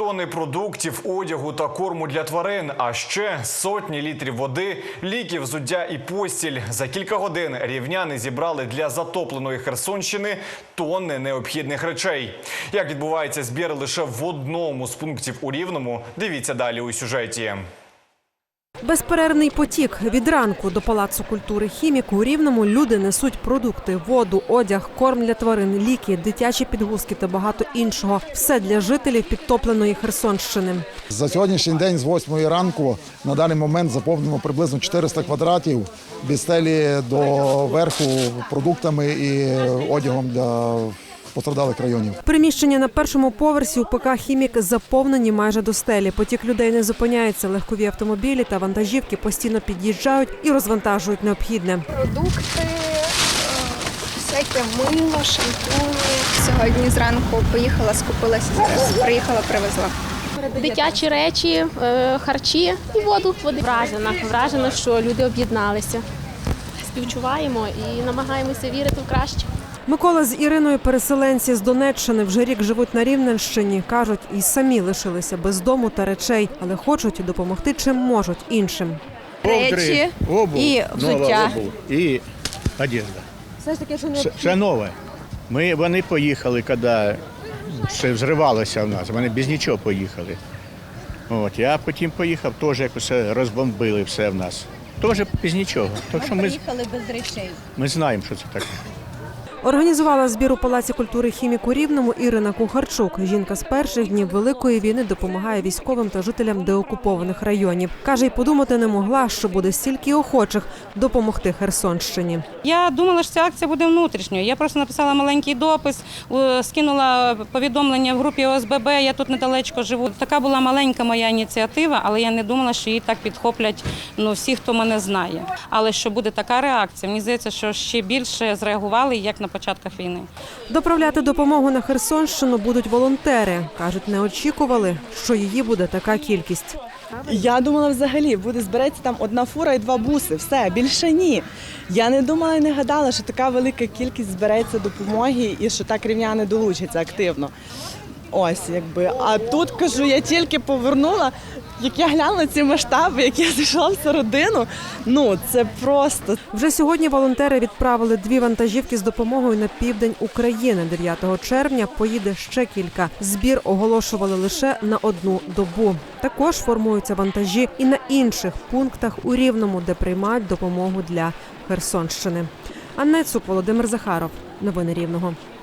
Тони продуктів, одягу та корму для тварин, а ще сотні літрів води, ліків, зуддя і постіль. За кілька годин рівняни зібрали для затопленої Херсонщини тонни необхідних речей. Як відбувається збір лише в одному з пунктів у Рівному, дивіться далі у сюжеті. Безперервний потік від ранку до палацу культури хімік у рівному люди несуть продукти, воду, одяг, корм для тварин, ліки, дитячі підгузки та багато іншого. Все для жителів підтопленої Херсонщини. За сьогоднішній день з 8 ранку на даний момент заповнено приблизно 400 квадратів від стелі до верху продуктами і одягом для постраждалих районів. Приміщення на першому поверсі у ПК Хімік заповнені майже до стелі. Потік людей не зупиняється. Легкові автомобілі та вантажівки постійно під'їжджають і розвантажують необхідне. продукти, е, всяке мило, шампуні. Сьогодні зранку поїхала, скупилася зараз. Приїхала, привезла. Дитячі речі, е, харчі і воду. Води вражена. Вражена, що люди об'єдналися. Співчуваємо і намагаємося вірити в краще. Микола з Іриною переселенці з Донеччини вже рік живуть на Рівненщині. кажуть, і самі лишилися без дому та речей, але хочуть допомогти чим можуть іншим. Речі обув, і нова взуття. обув і одежда. Все ж таки, що Ще, ще нове. Ми, вони поїхали, коли все взривалося в нас, вони без нічого поїхали. От, я потім поїхав, теж як усе розбомбили все в нас. Теж без нічого. Так що ми, Приїхали без речей. ми знаємо, що це таке. Організувала збір у Палаці культури хімік у Рівному Ірина Кухарчук. Жінка з перших днів великої війни допомагає військовим та жителям деокупованих районів. каже, й подумати не могла, що буде стільки охочих допомогти Херсонщині. Я думала, що ця акція буде внутрішньою. Я просто написала маленький допис, скинула повідомлення в групі ОСББ. Я тут недалечко живу. Така була маленька моя ініціатива, але я не думала, що її так підхоплять ну, всі, хто мене знає. Але що буде така реакція, мені здається, що ще більше зреагували, як на початках війни. Доправляти допомогу на Херсонщину будуть волонтери. кажуть, не очікували, що її буде така кількість. Я думала, взагалі буде збереться там одна фура і два буси. Все більше ні. Я не думала і не гадала, що така велика кількість збереться допомоги і що так рівняни долучаться активно. Ось якби. А тут кажу, я тільки повернула. Як я глянула ці масштаби, як я зайшла в цю родину, ну це просто Вже сьогодні волонтери відправили дві вантажівки з допомогою на південь України. 9 червня поїде ще кілька. Збір оголошували лише на одну добу. Також формуються вантажі і на інших пунктах у Рівному, де приймають допомогу для Херсонщини. Анна Цук, Володимир Захаров. Новини Рівного.